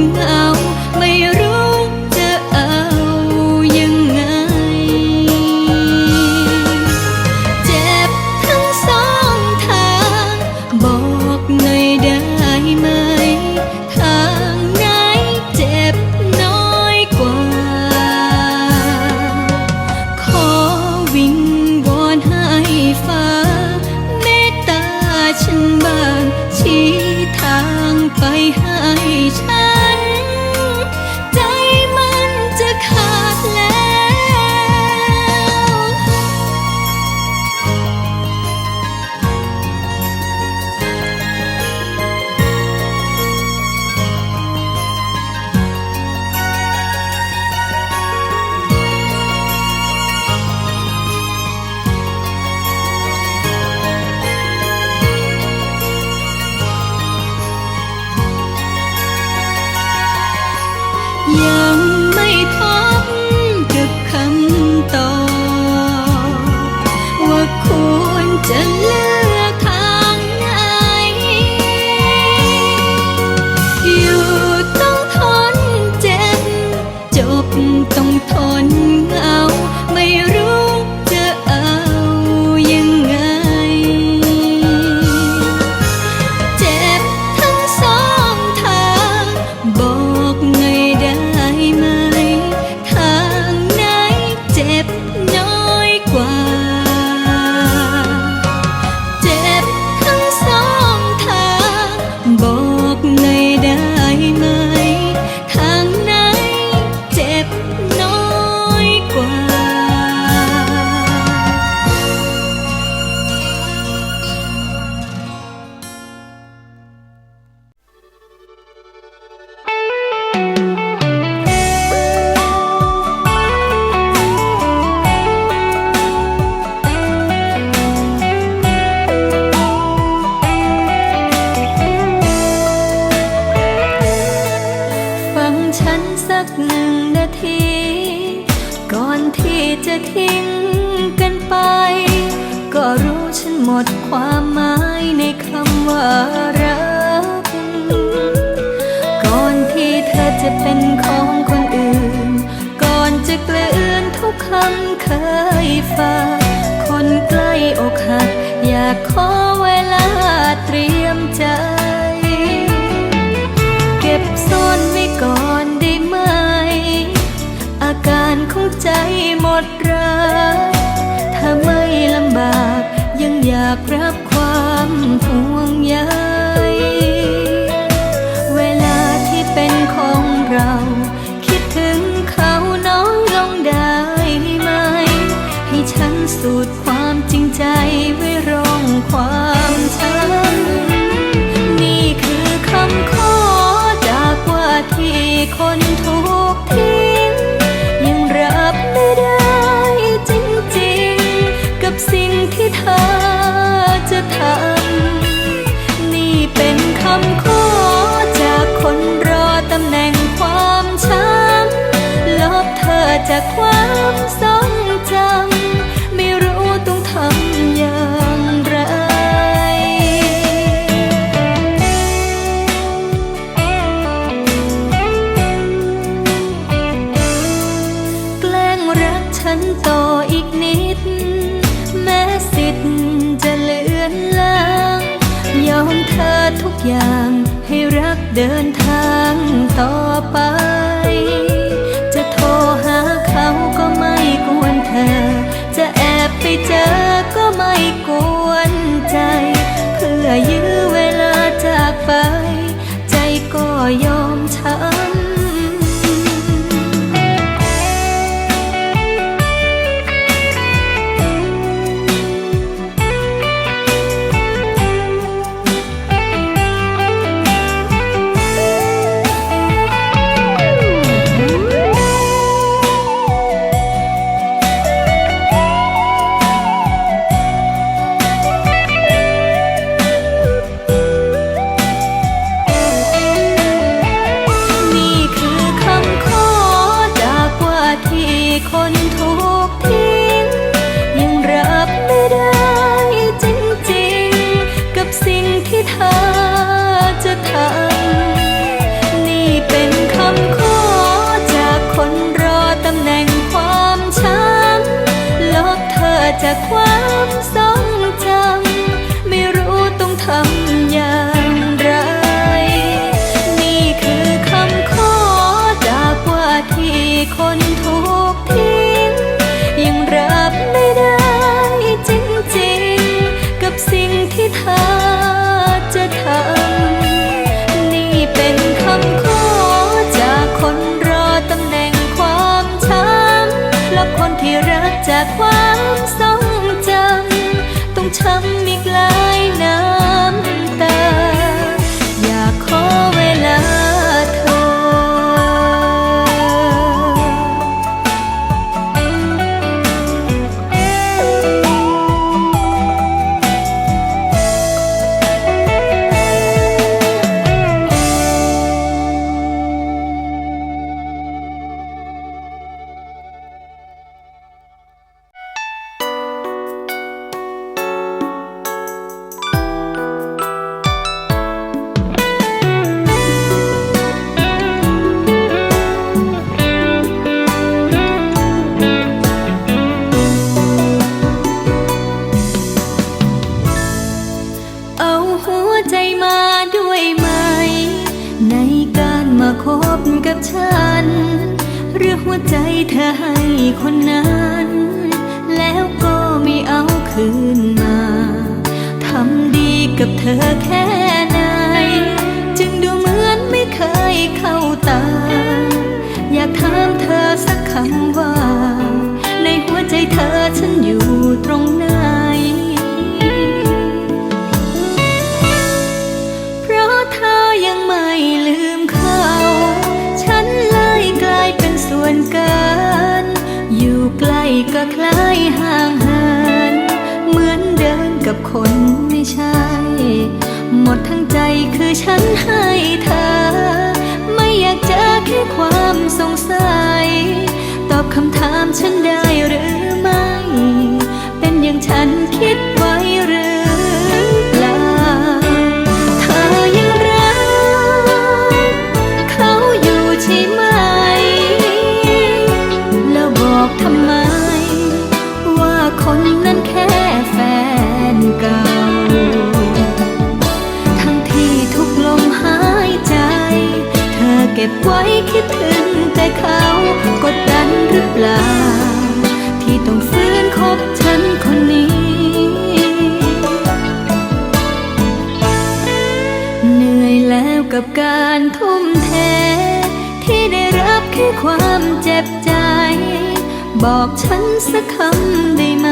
tình คำเคยฝากคนใกล้อกหัก อยากขอเวลาเตรียมใจ เก็บซ่อนไว้ก่อนได้ไหม อาการของใจหมดรักถ้าไม่ลำบาก ยังอยากรับความห่วงใยเวลาที่เป็นของเรา จะคว้า ก็คล้ายห่างเหิน เหมือนเดินกับคนไม่ใช่ หมดทั้งใจคือฉันให้เธอ ไม่อยากเจอแค่ความสงสัย ตอบคำถามฉันได้หรือไม่ เป็นอย่างฉันคิด พึ่งแต่เขากดดันหรือเปล่า ที่ต้องฟื้นคบฉันคนนี้ เหนื่อยแล้วกับการทุ่มเท ที่ได้รับแค่ความเจ็บใจ บอกฉันสักคำได้ไหม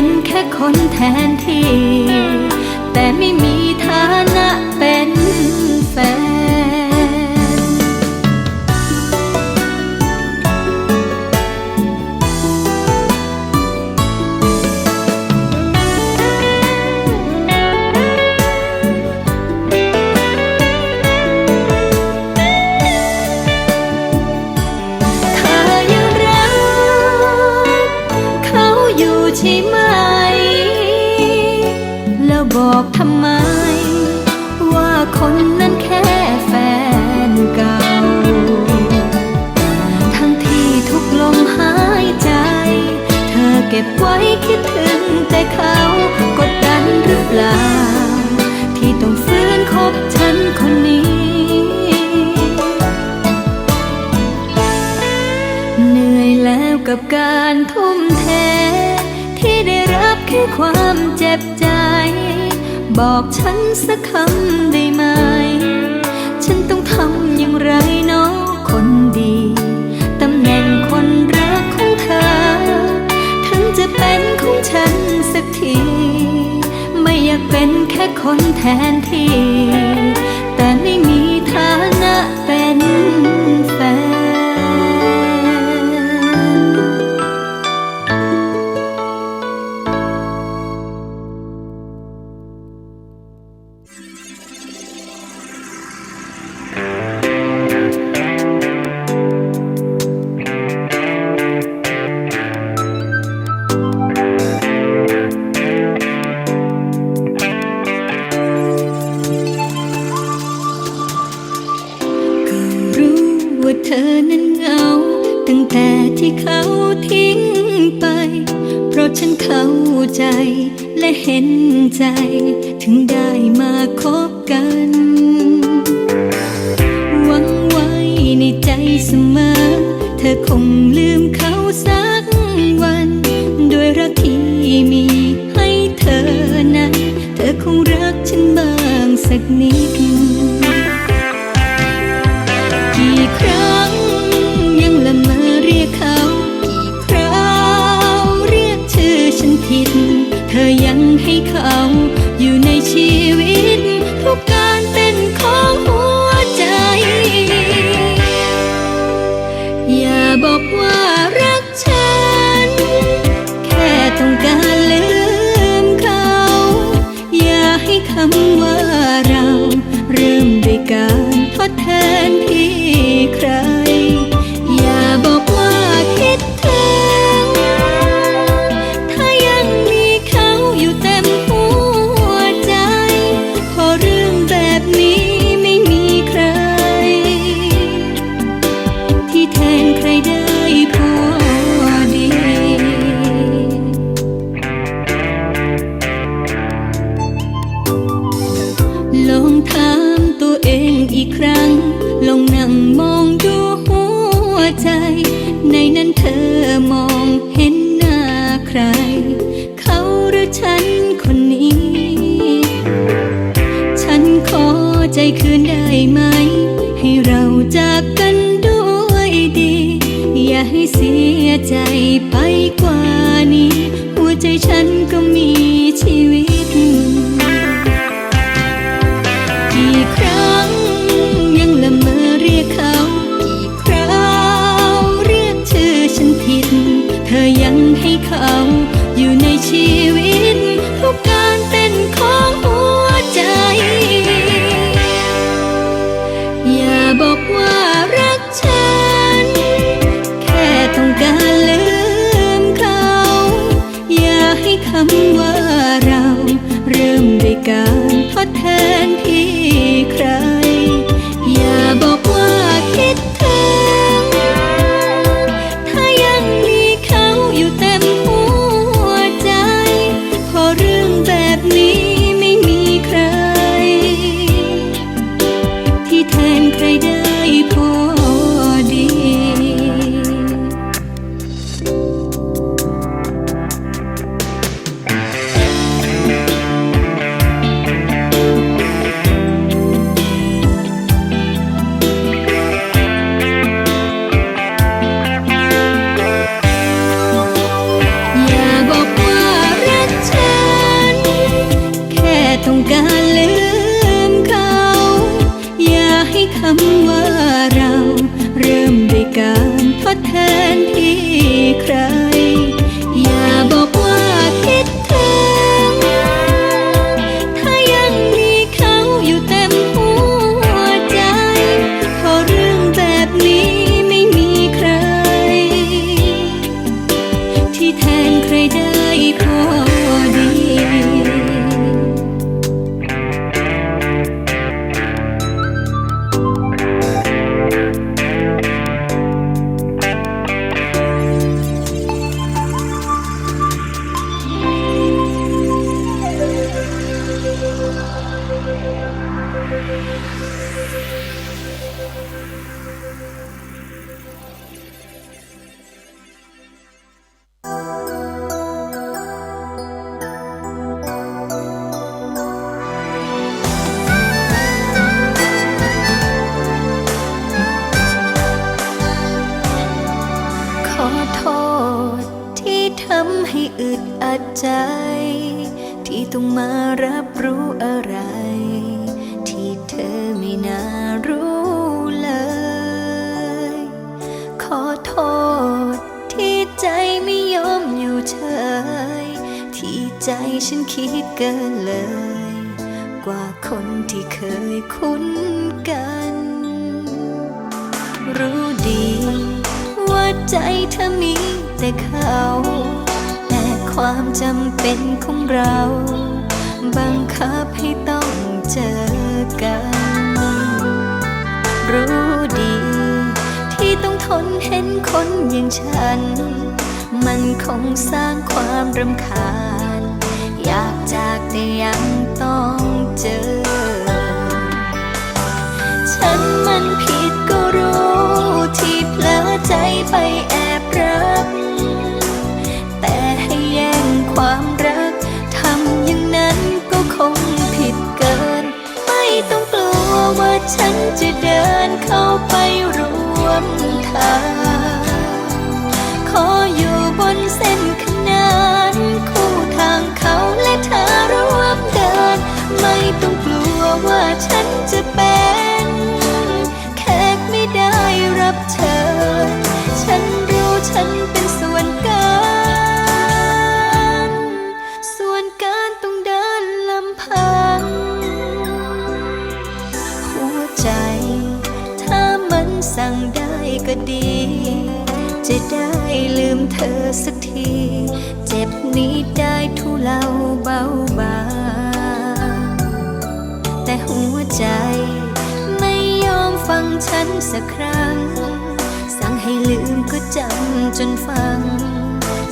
เป็นแค่คนแทนที่ แต่ไม่มีฐานะเป็นแฟน เธอยังรักเขาอยู่ใช่ไหม ก็บไว้คิดถึงแต่เขากดดันหรือเปล่า ที่ต้องฟื้นคบฉันคนนี้ เหนื่อยแล้วกับการทุ่มเท ที่ได้รับแค่ความเจ็บใจ บอกฉันสักคำได้ไหม ฉันสักที ไม่อยากเป็นแค่คนแทนที่ 你。 ขอโทษที่ทำให้อึดอัดใจ ที่ต้องมารับรู้อะไร ใจฉันคิดเกินเลย กว่าคนที่เคยคุ้นกัน รู้ดี ว่าใจเธอมีแต่เขา แต่ความจำเป็นของเรา บังคับให้ต้องเจอกัน รู้ดี ที่ต้องทนเห็นคนอย่างฉัน มันคงสร้างความรำคาญ อยากจากแต่ยังต้องเจอ ฉันมันผิดก็รู้ที่เพลอใจไปแอบรัก แต่ให้แย่งความรักทำอย่างนั้นก็คงผิดเกิน ไม่ต้องกลัวว่าฉันจะเดินเข้าไปรวมทาง ขออยู่บนเส้นขนาน ไม่ต้องกลัวว่าฉันจะ ฉันสักครั้ง สั่งให้ลืมก็จำจนฟัง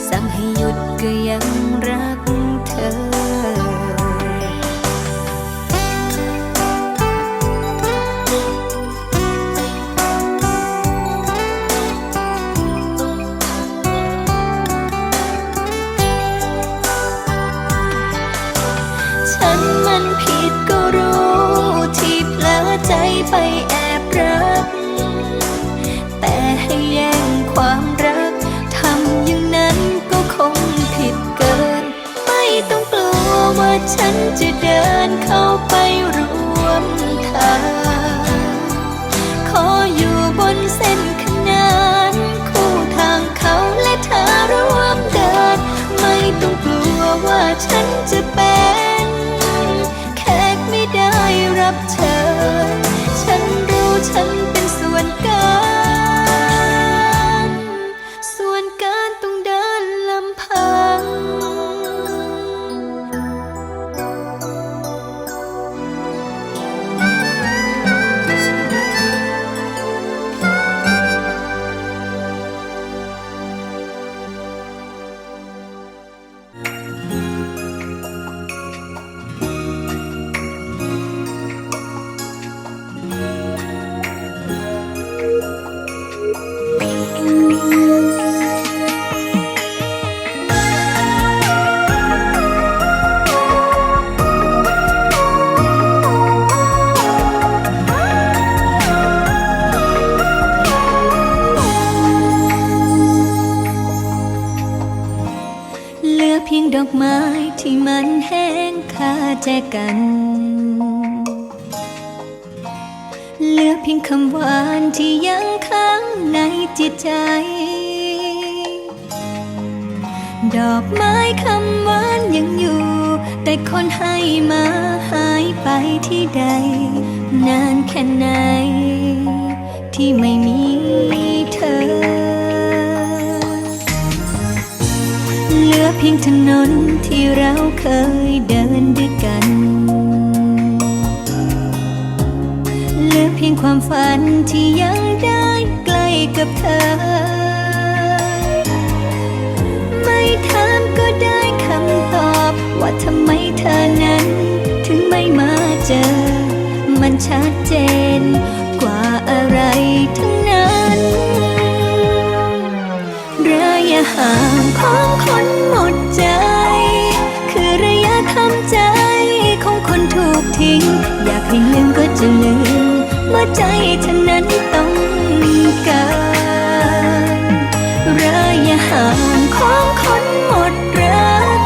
สั่งให้หยุดก็ยังรักเธอฉันมันผิดก็รู้ที่เพลอใจไปแอ รัก แต่ให้แย่งความรัก ทำอย่างนั้นก็คงผิดเกิน ไม่ต้องกลัวว่าฉันจะเดินเข้าไปรวมทาง ขออยู่บนเส้นขนานคู่ทางเขาและเธอร่วมเดิน ไม่ต้องกลัวว่าฉันจะเป็น แขกไม่ได้รับเชิญ กัน เหลือเพียงคำหวานที่ยังค้างในจิตใจ ดอกไม้คำหวานยังอยู่ แต่คนให้มาหายไปที่ใด นานแค่ไหน ที่ไม่มีเธอ เหลือเพียงถนนที่เราเคยเดิน เพียงความฝันที่ยังได้ใกล้กับเธอ ไม่ถามก็ได้คำตอบ ว่าทำไมเธอนั้น ถึงไม่มาเจอ มันชัดเจน กว่าอะไรทั้งนั้นระยะห่างของคนหมดใจ คือระยะทำใจของคนถูกทิ้ง อยากให้ลืมก็จะลืม เมื่อใจเธอนั้นต้องการระยะห่างของคนหมดรัก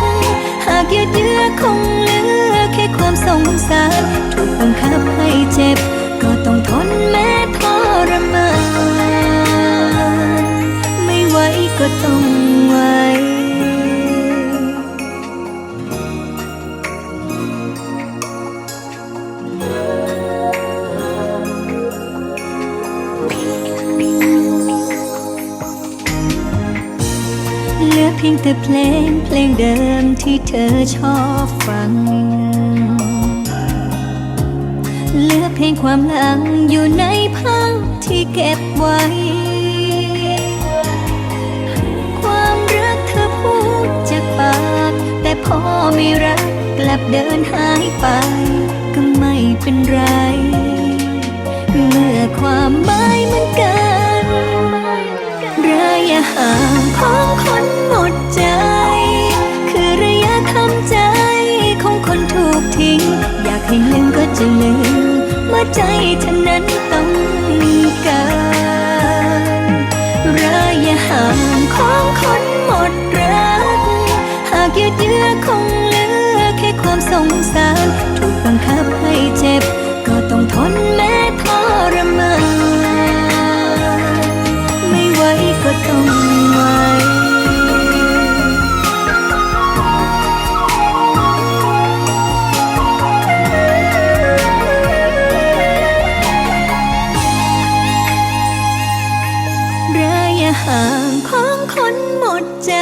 หากยืดเยื้อคงเหลือแค่ความสงสารถูกบังคับให้เจ็บ ก็ต้องทนแม้ทรมานไม่ไหวก็ต้อง แต่เพลงเพลงเดิมที่เธอชอบฟัง เหลือเพียงความหลังอยู่ในภาพที่เก็บไว้ ความรักเธอพูดจากปาก แต่พอไม่รักกลับเดินหายไป ก็ไม่เป็นไร เมื่อความหมายมือนกัน ระยะห่างของคนหมดใจ คือระยะทำใจของคนถูกทิ้ง อยากให้ลืมก็จะลืมเมื่อใจเธอนั้นต้องการระยะห่างของคนหมดรัก หากยืดเยื้อคงเหลือแค่ความสงสารถูกบังคับให้เจ็บ คนหมดใจ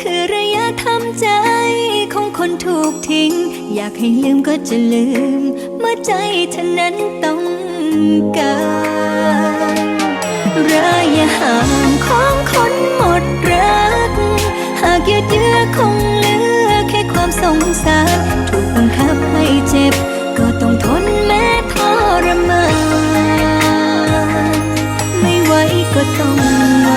คือระยะทำใจ ของคนถูกทิ้ง อยากให้ลืมก็จะลืม เมื่อใจเท่านั้นต้องการระยะห่างของคนหมดรัก หากยืดเยื้อคงเลือแค่ความสงสารถูกบังคับให้เจ็บ ก็ต้องทนแม้ทรมานไม่ไหวก็ต้องไหว